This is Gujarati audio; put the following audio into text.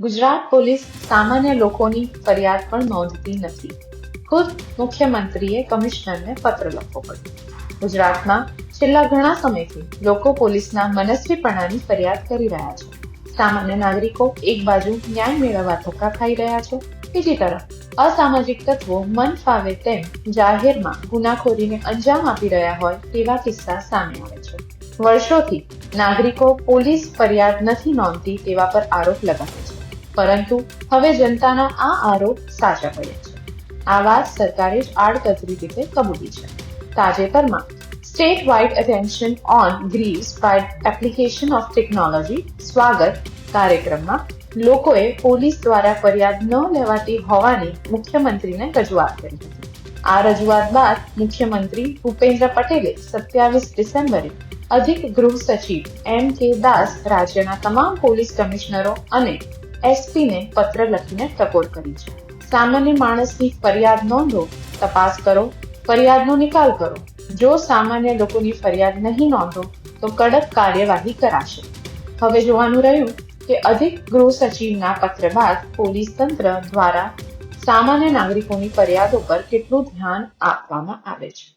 ગુજરાત પોલીસ સામાન્ય લોકોની ફરિયાદ પણ નોંધતી નથી. ખુદ મુખ્યમંત્રીએ કમિશનરને પત્ર લખવો પડ્યો. ગુજરાતમાં છેલ્લા ઘણા સમયથી લોકો પોલીસના મનસ્વીપણાની ફરિયાદ કરી રહ્યા છે. સામાન્ય નાગરિકો એક બાજુ ન્યાય મેળવવા ધક્કા ખાઈ રહ્યા છે, બીજી તરફ અસામાજિક તત્વો મન ફાવે તેમ જાહેરમાં ગુનાખોરીને અંજામ આપી રહ્યા હોય તેવા કિસ્સા સામે આવે છે. વર્ષોથી નાગરિકો પોલીસ ફરિયાદ નથી નોંધતી તેવા પર આરોપ લગાવે છે પરંતુ હવે જનતાના આ આરોપ સાચા પડ્યા છે. આ વાત સરકારે જ આડકતરી રીતે કબૂલી છે. તાજેતરમાં state wide attention on grievances by application of technology Swagat કાર્યક્રમમાં લોકોએ પોલીસ દ્વારા ફરિયાદ ન લેવાતી હોવાની મુખ્યમંત્રીને રજૂઆત કરી હતી. આ રજૂઆત બાદ મુખ્યમંત્રી ભૂપેન્દ્ર પટેલે સત્યાવીસ ડિસેમ્બરે અધિક ગૃહ સચિવ એમ કે દાસ રાજ્યના તમામ પોલીસ કમિશનરો અને એસપીને પત્ર લખીને ટકોર કરી છે. સામાન્ય માણસની ફરિયાદ નોંધો, તપાસ કરો, ફરિયાદનો નિકાલ કરો. જો સામાન્ય લોકોની ફરિયાદ નહીં નોંધો, તો કડક કાર્યવાહી કરાશે. હવે જોવાનું રહ્યું કે અધિક ગૃહ સચિવના પત્ર બાદ પોલીસ તંત્ર દ્વારા સામાન્ય નાગરિકોની ફરિયાદો પર કેટલું ધ્યાન આપવામાં આવે છે.